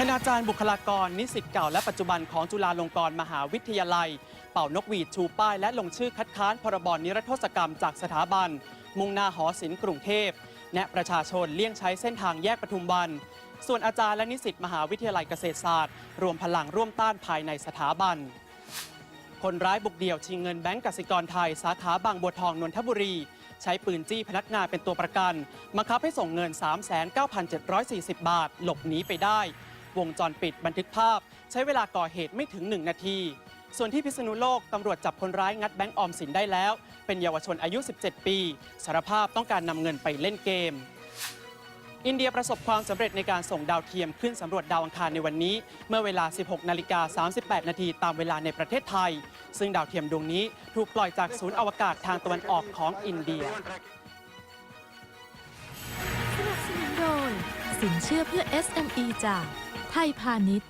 คณาจารย์บุคลากร นิสิตเก่าและปัจจุบันของจุฬาลงกรณ์มหาวิทยาลัย เป่านกหวีดชูป้ายและลงชื่อคัดค้านพรบนิรโทษกรรมจากสถาบัน มุ่งหน้าหอศิลป์กรุงเทพแนะประชาชนเลี่ยงใช้เส้นทางแยกปทุมวัน ส่วนอาจารย์และนิสิตมหาวิทยาลัยเกษตรศาสตร์ รวมพลังร่วมต้านภายในสถาบัน คนร้ายบุกเดี่ยวชิงเงินแบงก์กสิกรไทย สาขาบางบัวทองนนทบุรี ใช้ปืนจี้พนักงานเป็นตัวประกันบังคับให้ส่งเงิน 39,740 บาท หลบหนีไปได้ วงจรปิดบันทึกภาพ ใช้เวลาก่อเหตุไม่ถึง 1 นาที ส่วนที่พิษณุโลกตำรวจจับคนร้ายงัดแบงก์ออมสินได้แล้ว เป็นเยาวชนอายุ 17 ปี สารภาพต้องการนำเงินไปเล่นเกม อินเดียประสบความสำเร็จในการส่งดาวเทียมขึ้นสำรวจดาวอังคารในวันนี้ เมื่อเวลา 16 นาฬิกา 38 นาทีตามเวลาในประเทศไทย ซึ่งดาวเทียมดวงนี้ถูกปล่อยจากศูนย์อวกาศทางตะวันออกของอินเดียสนับสนุนโดยสินเชื่อเพื่อ SME จาก ไทยพาณิชย์